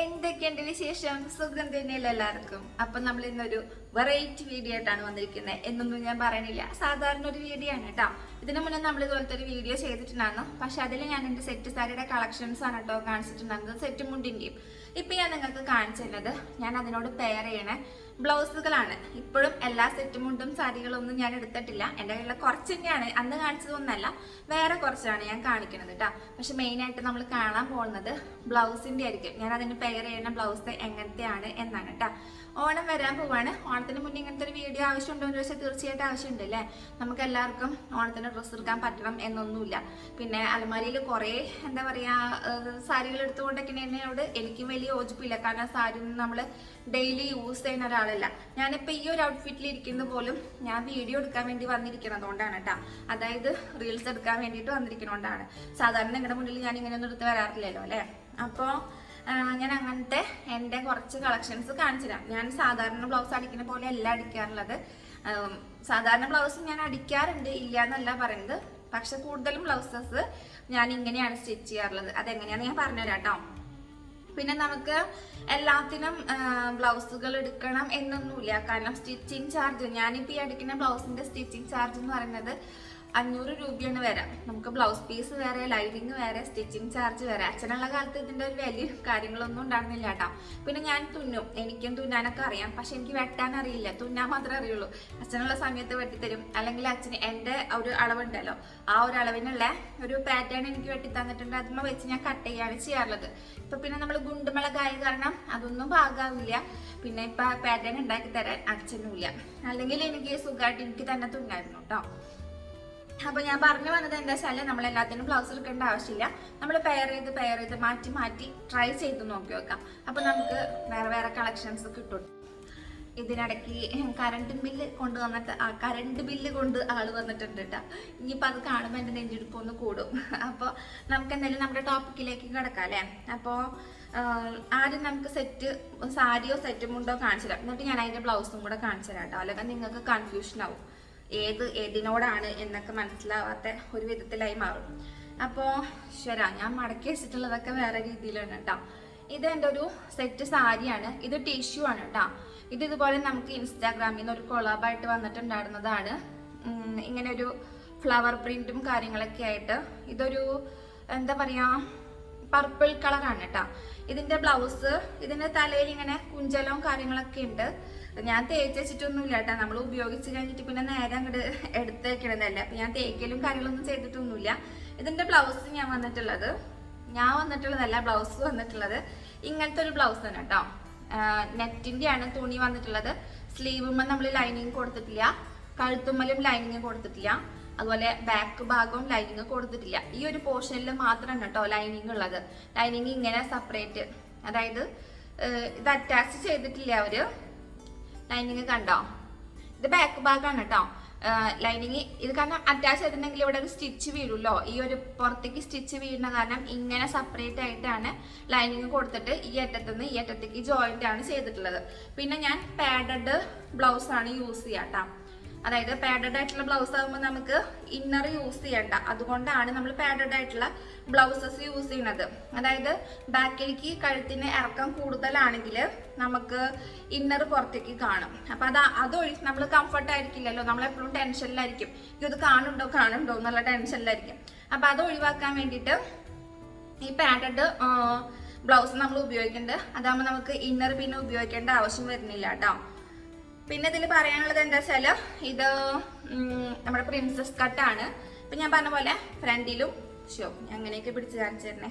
എന്തൊക്കെയുണ്ട് വിശേഷം? സുഖം തന്നെയല്ല എല്ലാവർക്കും? അപ്പൊ നമ്മൾ ഇന്നൊരു വെറൈറ്റി വീഡിയോ ആയിട്ടാണ് വന്നിരിക്കുന്നത് എന്നൊന്നും ഞാൻ പറയണില്ല. സാധാരണ ഒരു വീഡിയോ ആണ് കേട്ടോ ഇതിനു മുന്നേ നമ്മൾ ഇതുപോലത്തെ ഒരു വീഡിയോ ചെയ്തിട്ടുണ്ടായിരുന്നു. പക്ഷെ അതിൽ ഞാൻ എന്റെ സെറ്റ് സാരിയുടെ കളക്ഷൻസ് ആണ് കേട്ടോ കാണിച്ചിട്ടുണ്ടായിരുന്നത്. സെറ്റ് മുണ്ടിന്റെയും ഇപ്പൊ ഞാൻ നിങ്ങൾക്ക് കാണിച്ചു തരുന്നത്. ഞാൻ അതിനോട് പെയർ ചെയ്യണ. ബ്ലൗസുകളാണ്. ഇപ്പോഴും എല്ലാ സെറ്റ് മുണ്ടും സാരികളൊന്നും ഞാൻ എടുത്തിട്ടില്ല. എന്റെ കയ്യിലുള്ള കുറച്ച് തന്നെയാണ്. അന്ന് കാണിച്ചതൊന്നല്ല വേറെ കുറച്ചാണ് ഞാൻ കാണിക്കുന്നത് കേട്ടോ പക്ഷെ മെയിൻ ആയിട്ട് നമ്മൾ കാണാൻ പോകുന്നത് ബ്ലൗസിന്റെ ആയിരിക്കും. ഞാൻ അതിന് പെയർ ചെയ്യുന്ന ബ്ലൗസ് എങ്ങനത്തെയാണ് എന്നാണ് കേട്ടോ ഓണം വരാൻ പോവാണ്. ഓണത്തിന് മുന്നേ ഇങ്ങനത്തെ ഒരു വീഡിയോ ആവശ്യമുണ്ടോ എന്ന് ചോദിച്ചാൽ തീർച്ചയായിട്ടും ആവശ്യമുണ്ട് അല്ലേ നമുക്ക് എല്ലാവർക്കും ഓണത്തിന് ഡ്രസ്സ് എടുക്കാൻ പറ്റണം എന്നൊന്നുമില്ല. പിന്നെ അലമാരിയിൽ കുറേ എന്താ പറയുക സാരികൾ എടുത്തുകൊണ്ടൊക്കെ എന്നോട് എനിക്കും വലിയ യോജിപ്പില്ല. കാരണം സാരി നമ്മൾ ഡെയിലി യൂസ് ചെയ്യുന്ന ഒരാളല്ല ഞാനിപ്പോൾ ഈ ഒരു ഔട്ട്ഫിറ്റിൽ ഇരിക്കുന്നത് പോലും ഞാൻ വീഡിയോ എടുക്കാൻ വേണ്ടി വന്നിരിക്കുന്നതുകൊണ്ടാണ് കേട്ടോ അതായത് റീൽസ് എടുക്കാൻ വേണ്ടിയിട്ട് വന്നിരിക്കുന്നതുകൊണ്ടാണ് സാധാരണ നിങ്ങളുടെ മുന്നിൽ ഞാൻ ഇങ്ങനെ ഒന്നും എടുത്ത് വരാറില്ലല്ലോ അല്ലേ? അപ്പോൾ ഞാൻ അങ്ങനത്തെ എന്റെ കുറച്ച് കളക്ഷൻസ് കാണിച്ചു തരാം ഞാൻ സാധാരണ ബ്ലൗസ് അടിക്കുന്ന പോലെ അല്ല അടിക്കാറുള്ളത് സാധാരണ ബ്ലൗസ് ഞാൻ അടിക്കാറുണ്ട് ഇല്ല എന്നല്ല പറയുന്നത്. പക്ഷെ കൂടുതലും ബ്ലൗസസ് ഞാൻ ഇങ്ങനെയാണ് സ്റ്റിച്ച് ചെയ്യാറുള്ളത്. അതെങ്ങനെയാണെന്ന് ഞാൻ പറഞ്ഞുതരാം കേട്ടോ പിന്നെ നമുക്ക് എല്ലാത്തിനും ബ്ലൗസുകൾ എടുക്കണം എന്നൊന്നുമില്ല. കാരണം സ്റ്റിച്ചിങ് ചാർജ് ഞാനിപ്പോൾ ഈ എടുക്കുന്ന ബ്ലൗസിന്റെ സ്റ്റിച്ചിങ് ചാർജ് എന്ന് പറയുന്നത് അഞ്ഞൂറ് രൂപയാണ് വരാം. നമുക്ക് ബ്ലൗസ് പീസ് വേറെ ലൈനിങ് വേറെ സ്റ്റിച്ചിങ് ചാർജ് വേറെ. അച്ഛനുള്ള കാലത്ത് ഇതിന്റെ ഒരു വലിയ കാര്യങ്ങളൊന്നും ഉണ്ടായിരുന്നില്ല കേട്ടോ പിന്നെ ഞാൻ തുന്നും. എനിക്കും തുന്നാനൊക്കെ അറിയാം. പക്ഷെ എനിക്ക് വെട്ടാൻ അറിയില്ല. തുന്നാൻ മാത്രമേ അറിയുള്ളൂ. അച്ഛനുള്ള സമയത്ത് വെട്ടിത്തരും. അല്ലെങ്കിൽ അച്ഛന് എന്റെ ഒരു അളവുണ്ടല്ലോ. ആ ഒരു അളവിനുള്ള ഒരു പാറ്റേൺ എനിക്ക് വെട്ടി തന്നിട്ടുണ്ട് അതുമ്മ വെച്ച് ഞാൻ കട്ട് ചെയ്യാണ് ചെയ്യാറുള്ളത്. ഇപ്പൊ പിന്നെ നമ്മൾ ഗുണ്ടുമുളകായ കാരണം അതൊന്നും പാകാവില്ല. പിന്നെ ഇപ്പൊ പാറ്റേൺ ഉണ്ടാക്കി തരാൻ അച്ഛനും ഇല്ല അല്ലെങ്കിൽ എനിക്ക് സുഖമായിട്ട് എനിക്ക് തന്നെ തുന്നായിരുന്നു കേട്ടോ അപ്പൊ ഞാൻ പറഞ്ഞു വന്നത് എന്താ വെച്ചാൽ നമ്മൾ എല്ലാത്തിനും ബ്ലൗസ് എടുക്കേണ്ട ആവശ്യമില്ല. നമ്മൾ പെയർ ചെയ്ത് പെയർ ചെയ്ത് മാറ്റി മാറ്റി ട്രൈ ചെയ്ത് നോക്കി വെക്കാം. അപ്പൊ നമുക്ക് വേറെ വേറെ കളക്ഷൻസ് കിട്ടും. ഇതിനിടയ്ക്ക് കറണ്ട് ബില്ല് കൊണ്ടുവന്നിട്ട് ആ കറണ്ട് ബില്ല് കൊണ്ട് ആൾ വന്നിട്ടുണ്ട് കേട്ടോ ഇനിയിപ്പോൾ അത് കാണുമ്പോൾ എന്റെ നെഞ്ചെടുപ്പൊന്ന് കൂടും. അപ്പോൾ നമുക്ക് എന്തായാലും നമ്മുടെ ടോപ്പിക്കിലേക്ക് കിടക്കാം അല്ലേ? അപ്പോൾ ആദ്യം നമുക്ക് സെറ്റ് സാരിയോ സെറ്റും മുണ്ടോ കാണിച്ചു തരാം എന്നിട്ട് ഞാൻ അതിന്റെ ബ്ലൗസും കൂടെ കാണിച്ചു തരാം കേട്ടോ അല്ലെങ്കിൽ നിങ്ങൾക്ക് കൺഫ്യൂഷൻ ആവും. ഏത് ഏതിനോടാണ് എന്നൊക്കെ മനസ്സിലാവാത്ത ഒരു വിധത്തിലായി മാറും. അപ്പോ ശ്വര ഞാൻ മടക്കി വെച്ചിട്ടുള്ളതൊക്കെ വേറെ രീതിയിലാണ് കേട്ടോ. ഇത് എന്റെ ഒരു സെറ്റ് സാരിയാണ്. ഇത് ടിഷ്യൂ ആണ് കേട്ടോ. ഇത് ഇതുപോലെ നമുക്ക് ഇൻസ്റ്റാഗ്രാമിൽ നിന്ന് ഒരു കൊളാബായിട്ട് വന്നിട്ടുണ്ടായിരുന്നതാണ്. ഇങ്ങനെ ഒരു ഫ്ലവർ പ്രിന്റും കാര്യങ്ങളൊക്കെ ആയിട്ട്. ഇതൊരു എന്താ പറയാ പർപ്പിൾ കളറാണ് കേട്ടോ. ഇതിന്റെ ബ്ലൗസ് ഇതിന്റെ തലയിൽ ഇങ്ങനെ കുഞ്ചലവും കാര്യങ്ങളൊക്കെ ഉണ്ട്. ഞാൻ തേച്ച് വെച്ചിട്ടൊന്നുമില്ല കേട്ടോ. നമ്മൾ ഉപയോഗിച്ച് കഴിഞ്ഞിട്ട് പിന്നെ നേരെ അങ്ങോട്ട് എടുത്തേക്കണതല്ല. അപ്പൊ ഞാൻ തേക്കലും കാര്യങ്ങളൊന്നും ചെയ്തിട്ടൊന്നുമില്ല. ഇതിന്റെ ബ്ലൗസ് ഞാൻ വന്നിട്ടുള്ളത്. ഞാൻ വന്നിട്ടുള്ളതല്ല ബ്ലൗസ് വന്നിട്ടുള്ളത്. ഇങ്ങനത്തെ ഒരു ബ്ലൗസ് ആണ് കേട്ടോ. നെറ്റിന്റെ ആണ് തുണി വന്നിട്ടുള്ളത്. സ്ലീവുമ്മ നമ്മൾ ലൈനിങ് കൊടുത്തിട്ടില്ല. കഴുത്തുമ്മലും ലൈനിങ് കൊടുത്തിട്ടില്ല. അതുപോലെ ബാക്ക് ഭാഗവും ലൈനിങ് കൊടുത്തിട്ടില്ല. ഈ ഒരു പോർഷനിൽ മാത്രമാണ് കേട്ടോ ലൈനിങ് ഉള്ളത്. ലൈനിങ് ഇങ്ങനെ സെപ്പറേറ്റ് അതായത് ഇത് അറ്റാച്ച് ചെയ്തിട്ടില്ല അവർ. ലൈനിങ് കണ്ടോ? ഇത് ബാക്ക് ഭാഗമാണ് കേട്ടോ ലൈനിങ് ഇത് കാരണം അറ്റാച്ച് ചെയ്തിട്ടുണ്ടെങ്കിൽ ഇവിടെ ഒരു സ്റ്റിച്ച് വീഴുമല്ലോ ഈ ഒരു പുറത്തേക്ക് സ്റ്റിച്ച് വീഴുന്ന കാരണം ഇങ്ങനെ സെപ്പറേറ്റ് ആയിട്ടാണ് ലൈനിങ് കൊടുത്തിട്ട് ഈ അറ്റത്ത് നിന്ന് ഈ അറ്റത്തേക്ക് ജോയിന്റ് ആണ് ചെയ്തിട്ടുള്ളത്. പിന്നെ ഞാൻ പാഡഡ് ബ്ലൗസാണ് യൂസ് ചെയ്യാം കേട്ടോ അതായത് പാഡഡ് ആയിട്ടുള്ള ബ്ലൗസ് ആകുമ്പോൾ നമുക്ക് ഇന്നർ യൂസ് ചെയ്യണ്ട. അതുകൊണ്ടാണ് നമ്മൾ പാഡഡ് ആയിട്ടുള്ള ബ്ലൗസസ് യൂസ് ചെയ്യുന്നത് അതായത് ബാക്കിലേക്ക് കഴുത്തിന് ഇറക്കം കൂടുതലാണെങ്കിൽ നമുക്ക് ഇന്നർ പുറത്തേക്ക് കാണും. അപ്പൊ അത് അതൊഴി നമ്മൾ കംഫർട്ട് ആയിരിക്കില്ലല്ലോ. നമ്മൾ എപ്പോഴും ടെൻഷനിലായിരിക്കും ഇത് കാണുണ്ടോ? കാണുണ്ടോ? എന്നുള്ള ടെൻഷനിലായിരിക്കും. അപ്പൊ അത് ഒഴിവാക്കാൻ വേണ്ടിയിട്ട് ഈ പാഡഡ് ബ്ലൗസ് നമ്മൾ ഉപയോഗിക്കേണ്ടത് അതാകുമ്പോൾ നമുക്ക് ഇന്നർ പിന്നെ ഉപയോഗിക്കേണ്ട ആവശ്യം വരുന്നില്ല കേട്ടോ പിന്നെ ഇതിൽ പറയാനുള്ളത് എന്താ വെച്ചാൽ ഇത് നമ്മുടെ പ്രിൻസസ് കട്ടാണ് ഇപ്പൊ ഞാൻ പറഞ്ഞ പോലെ ഫ്രണ്ടിലും ഷോ അങ്ങനെയൊക്കെ പിടിച്ച് കാണിച്ചു തരണേ.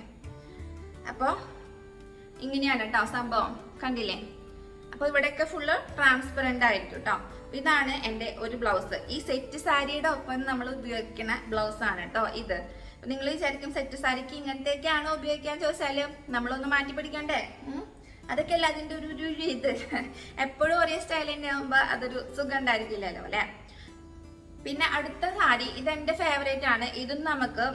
അപ്പോ ഇങ്ങനെയാണ് കേട്ടോ സംഭവം. കണ്ടില്ലേ? അപ്പൊ ഇവിടെയൊക്കെ ഫുള്ള് ട്രാൻസ്പെറന്റ് ആയിരിക്കും കേട്ടോ ഇതാണ് എന്റെ ഒരു ബ്ലൗസ് ഈ സെറ്റ് സാരിയുടെ ഒപ്പം നമ്മൾ ഉപയോഗിക്കുന്ന ആണ് കേട്ടോ ഇത്. നിങ്ങൾ വിചാരിക്കും സെറ്റ് സാരിക്ക് ഇങ്ങനത്തെയൊക്കെയാണോ ഉപയോഗിക്കാൻ ചോദിച്ചാൽ നമ്മളൊന്ന് മാറ്റി പിടിക്കണ്ടേ? അതൊക്കെ അല്ല അതിന്റെ ഒരു ഒരു ഇത്. എപ്പോഴും ഒരേ സ്റ്റൈൽ തന്നെ ആകുമ്പോ അതൊരു സുഖം ഉണ്ടായിരിക്കില്ലല്ലോ അല്ലെ? പിന്നെ അടുത്ത സാരി ഇത് എന്റെ ഫേവറേറ്റ് ആണ്. ഇതും നമുക്ക്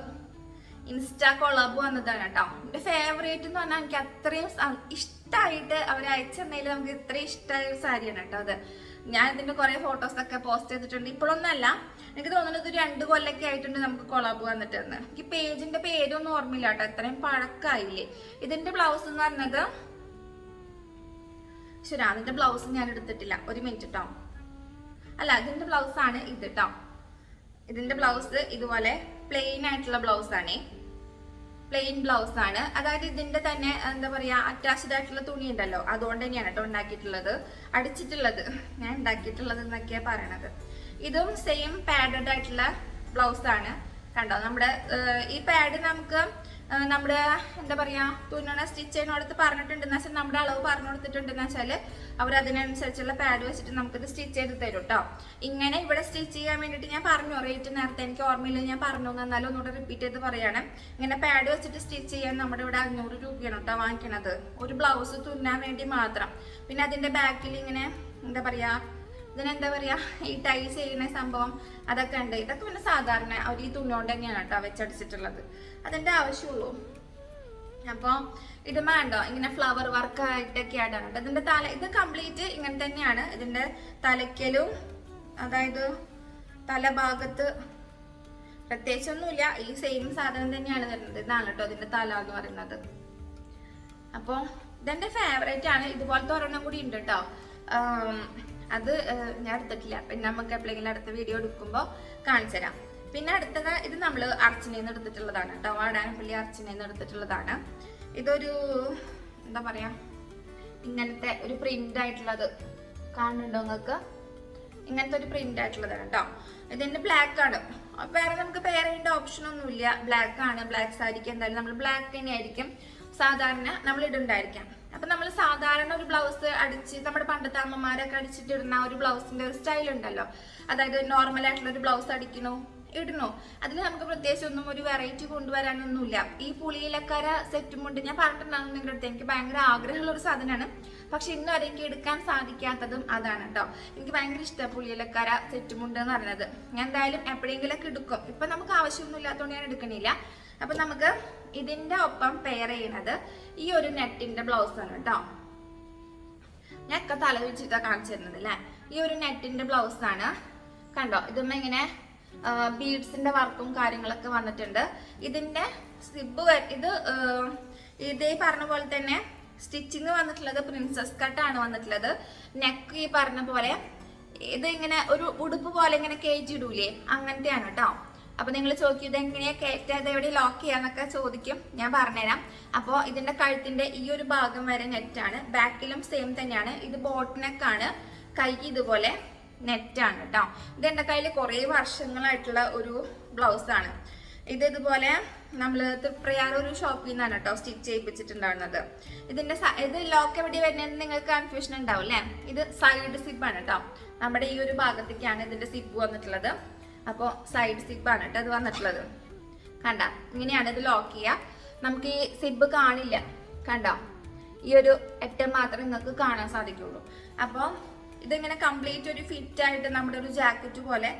ഇൻസ്റ്റാ കൊളാബ് വന്നതാണ് കേട്ടോ. എന്റെ ഫേവറേറ്റ് എന്ന് പറഞ്ഞാൽ എനിക്ക് അത്രയും ഇഷ്ടമായിട്ട് അവർ അയച്ചെന്നതിൽ നമുക്ക് ഇത്രയും ഇഷ്ടമായ ഒരു സാരിയാണ് കേട്ടോ അത്. ഞാൻ ഇതിന്റെ കുറേ ഫോട്ടോസ് ഒക്കെ പോസ്റ്റ് ചെയ്തിട്ടുണ്ട്. ഇപ്പോഴൊന്നല്ല എനിക്ക് തോന്നുന്നത് രണ്ട് കൊല്ലൊക്കെ ആയിട്ടുണ്ട് നമുക്ക് കൊളാബ് വന്നിട്ടെന്ന്. എനിക്ക് പേജിന്റെ പേരൊന്നും ഓർമ്മയില്ല കേട്ടോ. ഇത്രയും പഴക്കായില്ലേ ഇതിന്റെ ബ്ലൗസ് എന്ന് പറഞ്ഞത് ശരി അതിന്റെ ബ്ലൗസ് ഞാൻ എടുത്തിട്ടില്ല ഒരു മിനിറ്റ് കേട്ടോ അല്ല അതിന്റെ ബ്ലൗസ് ആണ് ഇത് കേട്ടോ ഇതിന്റെ ബ്ലൗസ് ഇതുപോലെ പ്ലെയിൻ ആയിട്ടുള്ള ബ്ലൗസ് ആണ്. പ്ലെയിൻ ബ്ലൗസ് ആണ്. അതായത് ഇതിന്റെ തന്നെ എന്താ പറയാ അറ്റാച്ച്ഡ് ആയിട്ടുള്ള തുണി ഉണ്ടല്ലോ. അതുകൊണ്ട് തന്നെയാണ് കേട്ടോ ഉണ്ടാക്കിയിട്ടുള്ളത്. അടിച്ചിട്ടുള്ളത്. ഞാൻ ഉണ്ടാക്കിയിട്ടുള്ളത് എന്നൊക്കെയാ പറയണത്. ഇതും സെയിം പാഡഡ് ആയിട്ടുള്ള ബ്ലൗസ് ആണ്. കണ്ടോ? നമ്മുടെ ഈ പാഡ് നമുക്ക് നമ്മുടെ എന്താ പറയാ തുന്നണ സ്റ്റിച്ച് ചെയ്യുന്നിടത്ത് പറഞ്ഞിട്ടുണ്ടെന്ന് വെച്ചാൽ നമ്മുടെ അളവ് പറഞ്ഞു കൊടുത്തിട്ടുണ്ടെന്ന് വെച്ചാൽ അവർ അതിനനുസരിച്ചുള്ള പാഡ് വെച്ചിട്ട് നമുക്കിത് സ്റ്റിച്ച് ചെയ്ത് തരും കേട്ടോ ഇങ്ങനെ ഇവിടെ സ്റ്റിച്ച് ചെയ്യാൻ വേണ്ടിയിട്ട് ഞാൻ പറഞ്ഞു റേറ്റ് നേരത്തെ എനിക്ക് ഓർമ്മയില്ല ഞാൻ പറഞ്ഞു എന്നാലും ഒന്നുകൂടെ റിപ്പീറ്റ് ചെയ്ത് പറയാണ്. ഇങ്ങനെ പാഡ് വെച്ചിട്ട് സ്റ്റിച്ച് ചെയ്യാൻ നമ്മുടെ ഇവിടെ അഞ്ഞൂറ് രൂപയാണ് കേട്ടോ വാങ്ങിക്കണത്. ഒരു ബ്ലൗസ് തുന്നാൻ വേണ്ടി മാത്രം. പിന്നെ അതിന്റെ ബാക്കിൽ ഇങ്ങനെ എന്താ പറയാ ഇതിനെന്താ പറയാ ഈ ടൈ ചെയ്യുന്ന സംഭവം അതൊക്കെ ഉണ്ട്. ഇതൊക്കെ പിന്നെ സാധാരണ അവർ ഈ തുണിയോണ്ട് തന്നെയാണ് കേട്ടോ വെച്ചടിച്ചിട്ടുള്ളത്. അതിന്റെ ആവശ്യമുള്ളൂ. അപ്പോൾ ഇത് വേണ്ടോ? ഇങ്ങനെ ഫ്ലവർ വർക്ക് ആയിട്ടൊക്കെ ആയിട്ടാണ്. കേട്ടോ ഇതിന്റെ തല ഇത് കംപ്ലീറ്റ് ഇങ്ങനെ തന്നെയാണ്. ഇതിന്റെ തലയ്ക്കലും അതായത് തലഭാഗത്ത് പ്രത്യേകിച്ചൊന്നുമില്ല. ഈ സെയിം സാധനം തന്നെയാണ് വരുന്നത്. ഇതാണ് കേട്ടോ ഇതിന്റെ തല എന്ന് പറയുന്നത്. അപ്പോൾ ഇതെന്റെ ഫേവറേറ്റ് ആണ്. ഇതുപോലത്തെ ഒരെണ്ണം കൂടി ഉണ്ട് കേട്ടോ. അത് ഞാൻ എടുത്തിട്ടില്ല. പിന്നെ നമുക്ക് എപ്പോഴെങ്കിലും അടുത്ത വീഡിയോ എടുക്കുമ്പോൾ കാണിച്ചു തരാം പിന്നെ അടുത്തത് ഇത് നമ്മൾ അർച്ചനയിൽ നിന്ന് എടുത്തിട്ടുള്ളതാണ്. കേട്ടോ വാടാനപ്പള്ളി അർച്ചനയിൽ നിന്ന് എടുത്തിട്ടുള്ളതാണ്. ഇതൊരു എന്താ പറയാ ഇങ്ങനത്തെ ഒരു പ്രിന്റ് ആയിട്ടുള്ളത് കാണുന്നുണ്ടോ നിങ്ങൾക്ക്? ഇങ്ങനത്തെ ഒരു പ്രിന്റ് ആയിട്ടുള്ളതാണ് കേട്ടോ ഇതിന്റെ ബ്ലാക്ക് ആണ്. വേറെ നമുക്ക് പേരേണ്ട ഓപ്ഷൻ ഒന്നുമില്ല. ബ്ലാക്ക് ആണ്. ബ്ലാക്ക് സാരിക്ക് എന്തായാലും നമ്മൾ ബ്ലാക്ക് തന്നെയായിരിക്കും. സാധാരണ നമ്മൾ ഇടുണ്ടായിരിക്കാം അപ്പൊ നമ്മൾ സാധാരണ ഒരു ബ്ലൗസ് അടിച്ച് നമ്മുടെ പണ്ടത്തെ അമ്മമാരൊക്കെ അടിച്ചിട്ട് ഇടുന്ന ഒരു ബ്ലൗസിന്റെ ഒരു സ്റ്റൈൽ ഉണ്ടല്ലോ. അതായത് നോർമൽ ആയിട്ടുള്ള ഒരു ബ്ലൗസ് അടിക്കണു ഇടണോ? അതിൽ നമുക്ക് പ്രത്യേകിച്ച് ഒന്നും ഒരു വെറൈറ്റി കൊണ്ടുവരാനൊന്നുമില്ല. ഈ പുളിയിലക്കര സെറ്റും കൊണ്ട് ഞാൻ പറഞ്ഞിട്ടുണ്ടാകും നിങ്ങളുടെ അടുത്ത്. എനിക്ക് ഭയങ്കര ആഗ്രഹമുള്ള ഒരു സാധനമാണ്. പക്ഷെ ഇന്നും വരെ എനിക്ക് എടുക്കാൻ സാധിക്കാത്തതും അതാണ് കേട്ടോ എനിക്ക് ഭയങ്കര ഇഷ്ടമാണ് പുളിയിലക്കര സെറ്റുമുണ്ട് എന്ന് പറയുന്നത്. ഞാൻ എന്തായാലും എപ്പോഴെങ്കിലൊക്കെ എടുക്കും. ഇപ്പൊ നമുക്ക് ആവശ്യമൊന്നും ഇല്ലാത്തതുകൊണ്ട് ഞാൻ എടുക്കണില്ല. അപ്പൊ നമുക്ക് ഇതിന്റെ ഒപ്പം പെയർ ചെയ്യണത് ഈ ഒരു നെറ്റിന്റെ ബ്ലൗസ് ആണ് കേട്ടോ ഞാൻ ഒക്കെ തല കാണിച്ചിരുന്നത് അല്ലേ ഈ ഒരു നെറ്റിന്റെ ബ്ലൗസ് ആണ്. കണ്ടോ? ഇതുമ്മ ഇങ്ങനെ ബീഡ്സിന്റെ വർക്കും കാര്യങ്ങളൊക്കെ വന്നിട്ടുണ്ട്. ഇതിന്റെ സിബ് ഇത് ഇതേ പറഞ്ഞ പോലെ തന്നെ സ്റ്റിച്ചിങ് വന്നിട്ടുള്ളത് പ്രിൻസസ് കട്ട് ആണ് വന്നിട്ടുള്ളത്. നെക്ക് ഈ പറഞ്ഞ പോലെ ഇത് ഇങ്ങനെ ഒരു ഉടുപ്പ് പോലെ ഇങ്ങനെ കേജി ഇടൂലേ? അങ്ങനത്തെയാണ് കേട്ടോ അപ്പൊ നിങ്ങൾ ചോദിക്കും ഇത് എങ്ങനെയാ കയറ്റാതെ എവിടെ ലോക്ക് ചെയ്യാന്നൊക്കെ ചോദിക്കും. ഞാൻ പറഞ്ഞുതരാം. അപ്പോൾ ഇതിന്റെ കഴുത്തിന്റെ ഈ ഒരു ഭാഗം വരെ നെറ്റാണ് ബാക്കിലും സെയിം തന്നെയാണ്. ഇത് ബോട്ട് നെക്കാണ് കൈ ഇതുപോലെ നെറ്റാണ് കേട്ടോ ഇത് എന്റെ കയ്യിൽ കുറേ വർഷങ്ങളായിട്ടുള്ള ഒരു ബ്ലൗസ് ആണ് ഇത് ഇതുപോലെ നമ്മൾ തൃപ്രയാർ ഒരു ഷോപ്പിൽ നിന്നാണ് കേട്ടോ സ്റ്റിച്ച് ചെയ്യിപ്പിച്ചിട്ടുണ്ടാവുന്നത്. ഇതിന്റെ ഇത് ലോക്ക് എവിടെ വരുന്നതെന്ന് നിങ്ങൾക്ക് കൺഫ്യൂഷൻ ഉണ്ടാവും അല്ലേ ഇത് സൈഡ് സിബാണ് കേട്ടോ നമ്മുടെ ഈ ഒരു ഭാഗത്തേക്കാണ് ഇതിന്റെ സിബ് വന്നിട്ടുള്ളത്. അപ്പോൾ സൈഡ് സിബാണ് കേട്ടോ ഇത് വന്നിട്ടുള്ളത്. കണ്ട? ഇങ്ങനെയാണ് ഇത് ലോക്ക് ചെയ്യുക നമുക്ക് ഈ സിബ് കാണില്ല. കണ്ടോ? ഈ ഒരു അറ്റം മാത്രമേ നിങ്ങൾക്ക് കാണാൻ സാധിക്കുള്ളൂ. അപ്പോൾ ഇതിങ്ങനെ കംപ്ലീറ്റ് ഒരു ഫിറ്റ് ആയിട്ട് നമ്മുടെ ഒരു ജാക്കറ്റ് പോലെ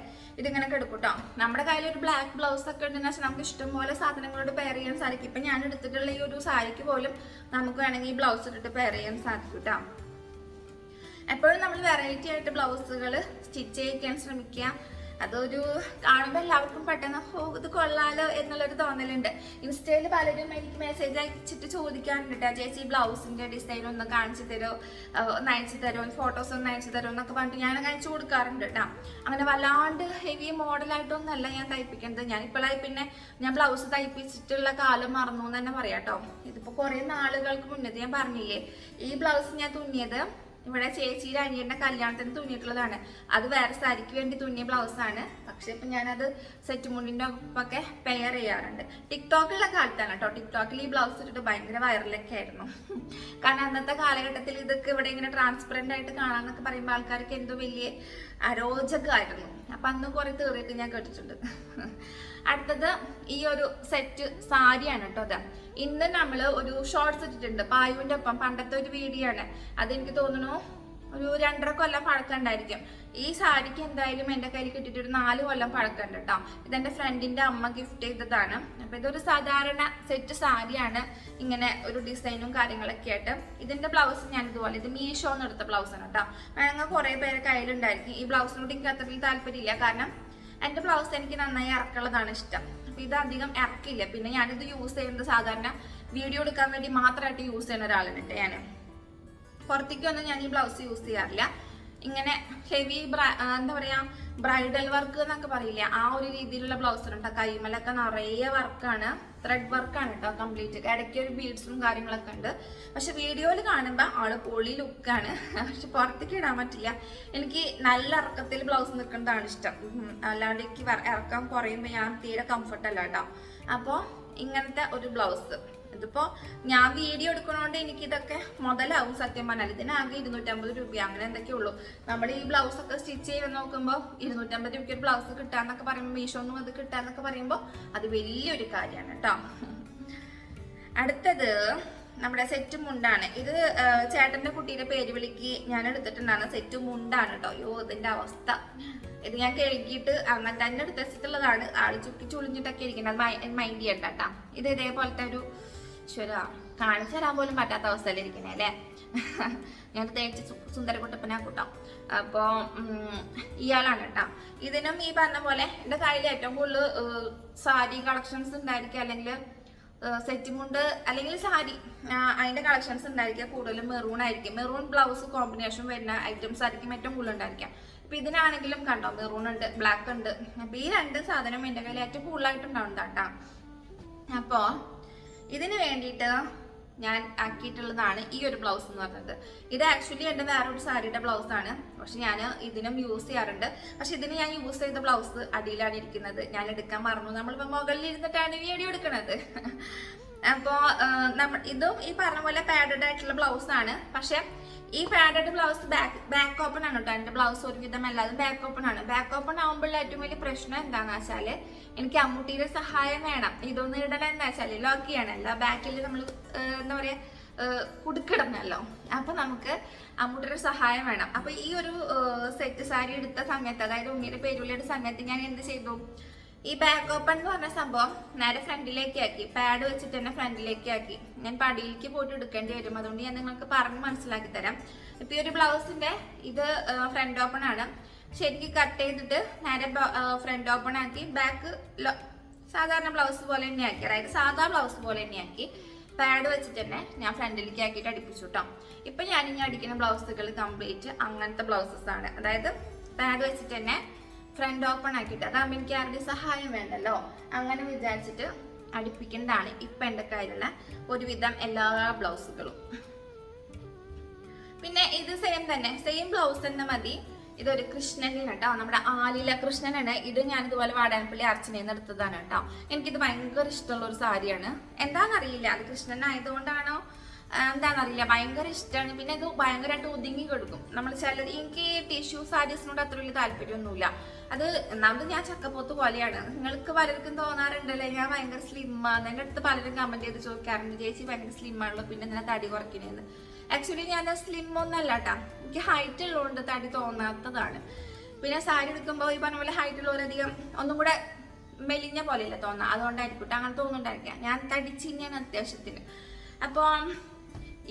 ഇതിങ്ങനെ കെടുക്കൂട്ടോ. നമ്മുടെ കയ്യിൽ ഒരു ബ്ലാക്ക് ബ്ലൗസ് ഒക്കെ ഉണ്ടെന്ന് വെച്ചാൽ നമുക്ക് ഇഷ്ടംപോലെ സാധനങ്ങളോട് പെയർ ചെയ്യാൻ സാധിക്കും. ഇപ്പം ഞാൻ എടുത്തിട്ടുള്ള ഈ ഒരു സാരിക്ക് പോലും നമുക്ക് വേണമെങ്കിൽ ഈ ബ്ലൗസ് ഇട്ടിട്ട് പെയർ ചെയ്യാൻ സാധിക്കും കേട്ടോ എപ്പോഴും നമ്മൾ വെറൈറ്റി ആയിട്ട് ബ്ലൗസുകൾ സ്റ്റിച്ച് ചെയ്യിക്കാൻ ശ്രമിക്കുക. അതൊരു കാണുമ്പോൾ എല്ലാവർക്കും പെട്ടെന്ന് ഓ ഇത് കൊള്ളാലോ എന്നുള്ളൊരു തോന്നലുണ്ട്. ഇൻസ്റ്റയിൽ പലരും എനിക്ക് മെസ്സേജ് അയച്ചിട്ട് ചോദിക്കാറുണ്ട് ചേച്ചി ബ്ലൗസിന്റെ ഡിസൈൻ ഒന്ന് കാണിച്ചു തരോ? ആ, ഒന്ന് അയച്ചു തരോ? ഫോട്ടോസ് ഒന്ന് അയച്ചു തരോ? എന്നൊക്കെ പറഞ്ഞിട്ട് ഞാൻ അയച്ചു കൊടുക്കാറുണ്ട് കേട്ടോ അങ്ങനെ വല്ലാണ്ട് ഹെവി മോഡലായിട്ടൊന്നല്ല ഞാൻ തയ്പ്പിക്കുന്നത്. ഞാൻ ഇപ്പോഴായി പിന്നെ ഞാൻ ബ്ലൗസ് തയ്പ്പിച്ചിട്ടുള്ള കാലം മറന്നു എന്ന് തന്നെ പറയാം കേട്ടോ ഇതിപ്പോ കുറെ നാളുകൾക്ക് മുന്നേ ഞാൻ പറഞ്ഞില്ലേ? ഈ ബ്ലൗസ് ഞാൻ തുന്നിയത് ഇവിടെ ചേച്ചിയുടെ അനിയന്റെ കല്യാണത്തിന് തുന്നിയിട്ടുള്ളതാണ്. അത് വേറെ സാരിക്ക് വേണ്ടി തുന്നിയ ബ്ലൗസ് ആണ് പക്ഷെ ഇപ്പൊ ഞാനത് സെറ്റ് മുണ്ടിന്റെ ഒപ്പൊക്കെ പെയർ ചെയ്യാറുണ്ട്. ടിക്ടോക്കിലുള്ള കാലത്താണ് കേട്ടോ. ടിക്ടോക്കിൽ ഈ ബ്ലൗസ് ഇട്ടിട്ട് ഭയങ്കര വൈറലൊക്കെ ആയിരുന്നു. കാരണം അന്നത്തെ കാലഘട്ടത്തിൽ ഇതൊക്കെ ഇവിടെ ഇങ്ങനെ ട്രാൻസ്പെറന്റ് ആയിട്ട് കാണാമെന്നൊക്കെ പറയുമ്പോൾ ആൾക്കാർക്ക് എന്തോ വലിയ അരോചകമായിരുന്നു അപ്പൊ അന്ന് കുറേ തീറിയിട്ട് ഞാൻ കേട്ടിട്ടുണ്ട്. അടുത്തത് ഈ ഒരു സെറ്റ് സാരിയാണ് കേട്ടോ അത്. ഇന്ന് നമ്മൾ ഒരു ഷോർട്ട്സ് ഇട്ടിട്ടുണ്ട്. പായുവിന്റെ ഒപ്പം. പണ്ടത്തെ ഒരു വീഡിയോ ആണ്. അതെനിക്ക് തോന്നുന്നു ഒരു രണ്ടര കൊല്ലം പഴക്കം ഉണ്ടായിരിക്കും ഈ സാരിക്ക് എന്തായാലും എന്റെ കയ്യിൽ കിട്ടിയിട്ട് ഒരു നാല് കൊല്ലം പഴക്കമുണ്ട് കേട്ടോ. എന്റെ ഫ്രണ്ടിന്റെ അമ്മ ഗിഫ്റ്റ് ചെയ്തതാണ്. അപ്പൊ ഇതൊരു സാധാരണ സെറ്റ് സാരിയാണ്. ഇങ്ങനെ ഒരു ഡിസൈനും കാര്യങ്ങളൊക്കെ ആയിട്ട്. ഇതിന്റെ ബ്ലൗസ് ഞാൻ ഇതുപോലെ ഇത് മീഷോന്ന് എടുത്ത ബ്ലൗസ് ആണ് കേട്ടോ. വേണമെങ്കിൽ കുറെ പേരെ കയ്യിലുണ്ടായിരിക്കും ഈ ബ്ലൗസിനോട് എനിക്ക് അത്രയും താല്പര്യമില്ല. കാരണം എന്റെ ബ്ലൗസ് എനിക്ക് നന്നായി ഇറക്കുള്ളതാണ് ഇഷ്ടം. അപ്പൊ ഇത് അധികം ഇറക്കില്ല പിന്നെ ഞാനിത് യൂസ് ചെയ്യുന്നത് സാധാരണ വീഡിയോ എടുക്കാൻ വേണ്ടി മാത്രമായിട്ട് യൂസ് ചെയ്യുന്ന ഒരാളാണ് കേട്ടോ ഞാൻ പുറത്തേക്കൊന്നും ഞാൻ ഈ ബ്ലൗസ് യൂസ് ചെയ്യാറില്ല. ഇങ്ങനെ ഹെവി എന്താ പറയാ ബ്രൈഡൽ വർക്ക് എന്നൊക്കെ പറയില്ല ആ ഒരു രീതിയിലുള്ള ബ്ലൗസ് ഉണ്ട് കൈമലൊക്കെ നിറയെ വർക്കാണ് ത്രെഡ് വർക്കാണ് കേട്ടോ കംപ്ലീറ്റ് ഇടയ്ക്ക് ഒരു ബീഡ്സും കാര്യങ്ങളൊക്കെ ഉണ്ട്. പക്ഷെ വീഡിയോയിൽ കാണുമ്പോൾ ആൾ പൊളി ലുക്കാണ് പക്ഷെ പുറത്തേക്ക് ഇടാൻ പറ്റില്ല. എനിക്ക് നല്ല ഇറക്കത്തിൽ ബ്ലൗസ് നിൽക്കുന്നതാണ് ഇഷ്ടം. അല്ലാണ്ട് എനിക്ക് ഇറക്കാൻ ഇറക്കം കുറയുമ്പോൾ ഞാൻ തീരെ കംഫർട്ടല്ല കേട്ടോ അപ്പോൾ ഇങ്ങനത്തെ ഒരു ബ്ലൗസ് ഇതിപ്പോ ഞാൻ വീഡിയോ എടുക്കണോണ്ട് എനിക്ക് ഇതൊക്കെ മുതലാവും സത്യം പറഞ്ഞാൽ ഇതിനാകെ ഇരുന്നൂറ്റമ്പത് രൂപ. അങ്ങനെ എന്തൊക്കെ ഉള്ളൂ. നമ്മൾ ഈ ബ്ലൗസ് ഒക്കെ സ്റ്റിച്ച് ചെയ്ത് നോക്കുമ്പോൾ ഇരുന്നൂറ്റമ്പത് രൂപയ്ക്ക് ഒരു ബ്ലൗസ് കിട്ടാന്നൊക്കെ പറയുമ്പോൾ മീഷോന്നും അത് കിട്ടാന്നൊക്കെ പറയുമ്പോൾ അത് വലിയൊരു കാര്യമാണ് കേട്ടോ അടുത്തത് നമ്മുടെ സെറ്റ് മുണ്ടാണ്. ഇത് ചേട്ടന്റെ കുട്ടിയുടെ പേര് വിളിക്ക്. ഞാൻ എടുത്തിട്ടുണ്ടാണ് സെറ്റ് മുണ്ടാണ് കേട്ടോ അയ്യോ ഇതിന്റെ അവസ്ഥ. ഇത് ഞാൻ കഴുകിയിട്ട് അങ്ങനെ തന്നെ എടുത്തിട്ടുള്ളതാണ് ആൾ ചുക്കി ചുളിഞ്ഞിട്ടൊക്കെ ഇരിക്കുന്നത് മൈൻഡ് ചെയ്യണ്ട കേട്ടാ ഇത് ഇതേപോലത്തെ ഒരു ശര കാണിച്ചു തരാൻ പോലും പറ്റാത്ത അവസ്ഥയിലിരിക്കുന്നേ അല്ലേ? ഞാൻ തേച്ച് സുന്ദര കുട്ടപ്പനെ കൂട്ടാം. അപ്പോൾ ഇയാളാണ് കേട്ടോ. ഇതിനും ഈ പറഞ്ഞ പോലെ എന്റെ കയ്യിൽ ഏറ്റവും കൂടുതൽ സാരി കളക്ഷൻസ് ഉണ്ടായിരിക്കും അല്ലെങ്കിൽ സെറ്റ് മുണ്ട് അല്ലെങ്കിൽ സാരി അതിന്റെ കളക്ഷൻസ് ഉണ്ടായിരിക്കുക കൂടുതലും മെറൂൺ ആയിരിക്കും. മെറൂൺ ബ്ലൗസ് കോമ്പിനേഷൻ വരുന്ന ഐറ്റംസ് ആയിരിക്കും ഏറ്റവും കൂടുതൽ ഉണ്ടായിരിക്കുക. അപ്പൊ ഇതിനാണെങ്കിലും കണ്ടോ മെറൂൺ ഉണ്ട് ബ്ലാക്ക് ഉണ്ട്. അപ്പൊ ഈ രണ്ട് സാധനം എന്റെ കയ്യിൽ ഏറ്റവും കൂടുതലായിട്ട് ഉണ്ടാവുന്നതാട്ടാ. അപ്പോ ഇതിന് വേണ്ടിയിട്ട് ഞാൻ ആക്കിയിട്ടുള്ളതാണ് ഈ ഒരു ബ്ലൗസ് എന്ന് പറഞ്ഞത്. ഇത് ആക്ച്വലി എന്റെ വേറൊരു സാരിയുടെ ബ്ലൗസ് ആണ്. പക്ഷെ ഞാൻ ഇതിനും യൂസ് ചെയ്യാറുണ്ട്. പക്ഷെ ഇതിന് ഞാൻ യൂസ് ചെയ്ത ബ്ലൗസ് അടിയിലാണ് ഇരിക്കുന്നത്. ഞാൻ എടുക്കാൻ മറന്നു. നമ്മളിപ്പോൾ മുകളിൽ ഇരുന്നിട്ടാണ് വീഡിയോ എടുക്കുന്നത് അപ്പോൾ നമ്മൾ ഇതും ഈ പറഞ്ഞ പോലെ പാഡഡ് ആയിട്ടുള്ള ബ്ലൗസാണ് പക്ഷെ ഈ padded blouse back back open ആണ് കേട്ടോ എന്റെ ബ്ലൗസ് ഒരുവിധം അല്ലാതെ ബാക്ക് ഓപ്പൺ ആണ്. ബാക്ക് ഓപ്പൺ ആകുമ്പോഴുള്ള ഏറ്റവും വലിയ പ്രശ്നം എന്താണെന്ന് വെച്ചാൽ എനിക്ക് അമ്മൂട്ടിയുടെ സഹായം വേണം. ഇതൊന്നും ഇടണം എന്താ വെച്ചാൽ ലോക്ക് ചെയ്യണമല്ലോ ബാക്കിൽ നമ്മൾ എന്താ പറയാ കുടുക്കിടന്നല്ലോ. അപ്പൊ നമുക്ക് അമ്മൂട്ടിയുടെ സഹായം വേണം. അപ്പൊ ഈ ഒരു സെറ്റ് സാരി എടുത്ത സമയത്ത് അതായത് ഉണ്ണിയുടെ പേരുള്ളിയുടെ സമയത്ത് ഞാൻ എന്ത് ചെയ്തു? ഈ ബാക്ക് ഓപ്പൺ എന്ന് പറഞ്ഞ സംഭവം നേരെ ഫ്രണ്ടിലേക്ക് ആക്കി. പാഡ് വെച്ചിട്ട് തന്നെ ഫ്രണ്ടിലേക്ക് ആക്കി. ഞാൻ പടിയിലേക്ക് പോയിട്ട് എടുക്കേണ്ടി വരും. അതുകൊണ്ട് ഞാൻ നിങ്ങൾക്ക് പറഞ്ഞ് മനസ്സിലാക്കി തരാം. ഇപ്പൊ ഈ ഒരു ബ്ലൗസിന്റെ ഇത് ഫ്രണ്ട് ഓപ്പൺ ആണ്. ശരിക്ക് കട്ട് ചെയ്തിട്ട് നേരെ ഫ്രണ്ട് ഓപ്പൺ ആക്കി. ബാക്ക് സാധാരണ ബ്ലൗസ് പോലെ തന്നെ ആക്കി. അതായത് സാധാ ബ്ലൗസ് പോലെ തന്നെ ആക്കി. പാഡ് വെച്ചിട്ട് തന്നെ ഞാൻ ഫ്രണ്ടിലേക്ക് ആക്കിയിട്ട് അടിപ്പിച്ചു കേട്ടോ ഇപ്പൊ ഞാൻ ഇനി അടിക്കുന്ന ബ്ലൗസുകൾ കംപ്ലീറ്റ് അങ്ങനത്തെ ബ്ലൗസസ് ആണ്. അതായത് പാഡ് വെച്ചിട്ട് തന്നെ ഫ്രണ്ട് ഓപ്പൺ ആക്കിയിട്ട്. അതാകുമ്പോൾ എനിക്ക് ആരുടെയും സഹായം വേണ്ടല്ലോ? അങ്ങനെ വിചാരിച്ചിട്ട് അടുപ്പിക്കേണ്ടതാണ്. ഇപ്പം എന്റെ കയ്യിലുള്ള ഒരുവിധം എല്ലാ ബ്ലൗസുകളും. പിന്നെ ഇത് സെയിം തന്നെ. സെയിം ബ്ലൗസ് തന്നെ മതി. ഇതൊരു കൃഷ്ണനാണ് കേട്ടോ. നമ്മുടെ ആലില കൃഷ്ണനാണ്. ഇത് ഞാൻ ഇതുപോലെ വാടാനപ്പള്ളി അർച്ചനയിൽ നിന്ന് എടുത്തതാണ് കേട്ടോ. എനിക്കിത് ഭയങ്കര ഇഷ്ടമുള്ള ഒരു സാരിയാണ്. എന്താണെന്നറിയില്ല അത് കൃഷ്ണനായതുകൊണ്ടാണോ? എന്താണെന്നറിയില്ല ഭയങ്കര ഇഷ്ടമാണ് പിന്നെ ഇത് ഭയങ്കരമായിട്ട് ഒതുങ്ങി കൊടുക്കും. നമ്മൾ ചില എനിക്ക് ടിഷ്യൂ സാരീസിനോട് അത്ര വലിയ താല്പര്യമൊന്നുമില്ല. അത് ഒന്നാമത് ഞാൻ ചക്കപ്പോത്ത് പോലെയാണ്. നിങ്ങൾക്ക് പലർക്കും തോന്നാറുണ്ടല്ലേ ഞാൻ ഭയങ്കര സ്ലിമ്മാണ് എന്റെ അടുത്ത് പലരും കമന്റ് ചെയ്ത് ചോദിക്കാറുണ്ട് ചേച്ചി ഭയങ്കര സ്ലിമ്മാണല്ലോ പിന്നെ ഇങ്ങനെ തടി കുറയ്ക്കണേന്ന്? ആക്ച്വലി ഞാൻ സ്ലിം ഒന്നല്ല കേട്ടാ എനിക്ക് ഹൈറ്റ് ഉള്ളതുകൊണ്ട് തടി തോന്നാത്തതാണ്. പിന്നെ സാരി എടുക്കുമ്പോൾ ഈ പറഞ്ഞ പോലെ ഹൈറ്റ് ഉള്ളവരധികം ഒന്നും കൂടെ മെലിഞ്ഞ പോലെയല്ല തോന്നുക അതുകൊണ്ടായിരിക്കും അങ്ങനെ തോന്നുന്നുണ്ടായിരിക്കാം. ഞാൻ തടിച്ചിന്നെയാണ് അത്യാവശ്യത്തിന്. അപ്പോൾ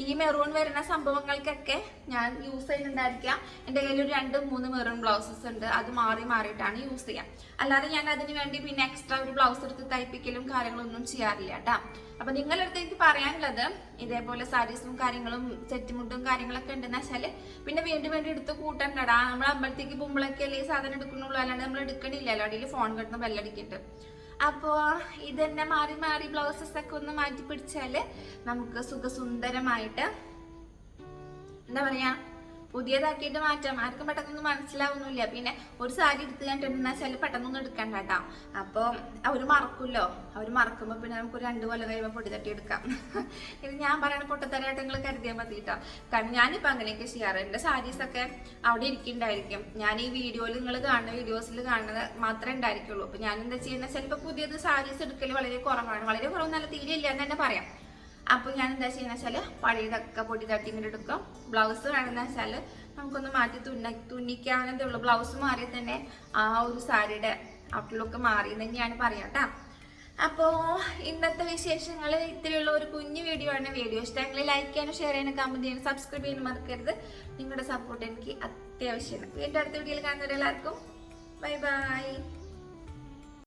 ഈ മെറൂൺ വരുന്ന സംഭവങ്ങൾക്കൊക്കെ ഞാൻ യൂസ് ചെയ്യുന്നുണ്ടായിരിക്കാം. എന്റെ കയ്യിൽ ഒരു രണ്ട് മൂന്ന് മെറൂൺ ബ്ലൗസസ് ഉണ്ട്. അത് മാറി മാറിയിട്ടാണ് യൂസ് ചെയ്യാം. അല്ലാതെ ഞാൻ അതിന് വേണ്ടി പിന്നെ എക്സ്ട്രാ ഒരു ബ്ലൗസ് എടുത്ത് തയ്പ്പിക്കലും കാര്യങ്ങളൊന്നും ചെയ്യാറില്ല കേട്ടാ അപ്പൊ നിങ്ങളുടെ അടുത്ത് എനിക്ക് പറയാനുള്ളത് ഇതേപോലെ സാരീസും കാര്യങ്ങളും സെറ്റ് മുണ്ടും കാര്യങ്ങളൊക്കെ ഉണ്ടെന്ന് വെച്ചാൽ പിന്നെ വീണ്ടും വീണ്ടും എടുത്ത് കൂട്ടണ്ടടാ. നമ്മൾ അമ്പലത്തേക്ക് പോകുമ്പോഴൊക്കെ അല്ലെങ്കിൽ സാധനം എടുക്കണുള്ളൂ അല്ലാണ്ട് നമ്മൾ എടുക്കണില്ലല്ലോ അടിയിൽ ഫോൺ കിട്ടുന്ന ബെല്ലടിക്കിട്ട് അപ്പോൾ ഇതന്നെ മാറി മാറി ബ്ലൗസസ് ഒക്കെ ഒന്ന് മാറ്റി പിടിച്ചാൽ നമുക്ക് സുഖസുന്ദരമായിട്ട് എന്താ പറയാ പുതിയതാക്കിയിട്ട് മാറ്റാം. ആർക്കും പെട്ടെന്നൊന്നും മനസ്സിലാവുന്നില്ല. പിന്നെ ഒരു സാരി എടുത്ത് കണ്ടിട്ടുണ്ടെന്ന് വെച്ചാൽ പെട്ടെന്നൊന്നും എടുക്കണ്ട കേട്ടോ. അപ്പോൾ അവർ മറക്കുമല്ലോ അവർ മറക്കുമ്പോൾ പിന്നെ നമുക്ക് രണ്ട് കൊല്ലം കഴിയുമ്പോൾ പൊടി തട്ടി എടുക്കാം. ഇത് ഞാൻ പറയണ പൊട്ടത്തരാട്ടങ്ങൾ കരുതിയാൽ മതി കേട്ടോ. കാരണം ഞാനിപ്പോൾ അങ്ങനെയൊക്കെ ചെയ്യാറ്. എന്റെ സാരീസൊക്കെ അവിടെ ഇരിക്കുന്നുണ്ടായിരിക്കും ഞാൻ ഈ വീഡിയോയിൽ നിങ്ങൾ കാണുന്ന വീഡിയോസിൽ കാണുന്നത് മാത്രമേ ഉണ്ടായിരിക്കുള്ളൂ. അപ്പോൾ ഞാൻ എന്താ ചെയ്യുന്നത് ചിലപ്പോൾ പുതിയത് സാരീസ് എടുക്കൽ വളരെ കുറവാണ്. വളരെ കുറവ് നല്ല തീരെ ഇല്ല എന്ന് തന്നെ പറയാം. അപ്പൊ ഞാൻ എന്താ ചെയ്യുന്ന വെച്ചാൽ പഴയതൊക്കെ പൊടി തട്ടി ഇങ്ങനെ എടുക്കും. ബ്ലൗസ് വേണമെന്ന് വെച്ചാൽ നമുക്കൊന്ന് മാറ്റി തുന്ന തുന്നിക്കാവുന്നതേ ഉള്ളൂ. ബ്ലൗസ് മാറി തന്നെ ആ ഒരു സാരിയുടെ ഔട്ട്ലുക്ക് മാറി എന്ന് തന്നെയാണ് പറയാം കേട്ടോ. അപ്പോ ഇന്നത്തെ വിശേഷങ്ങൾ ഇത്രയുള്ള ഒരു കുഞ്ഞു വീഡിയോ ആണ്. വീഡിയോ ഇഷ്ടമെങ്കിൽ ലൈക്ക് ചെയ്യാനും ഷെയർ ചെയ്യാനും കമന്റ് ചെയ്യാനും സബ്സ്ക്രൈബ് ചെയ്യാനും മറക്കരുത്. നിങ്ങളുടെ സപ്പോർട്ട് എനിക്ക് അത്യാവശ്യമാണ്. വീണ്ടും അടുത്ത വീഡിയോയിൽ കാണുന്നവരെല്ലാവർക്കും ബൈ ബൈ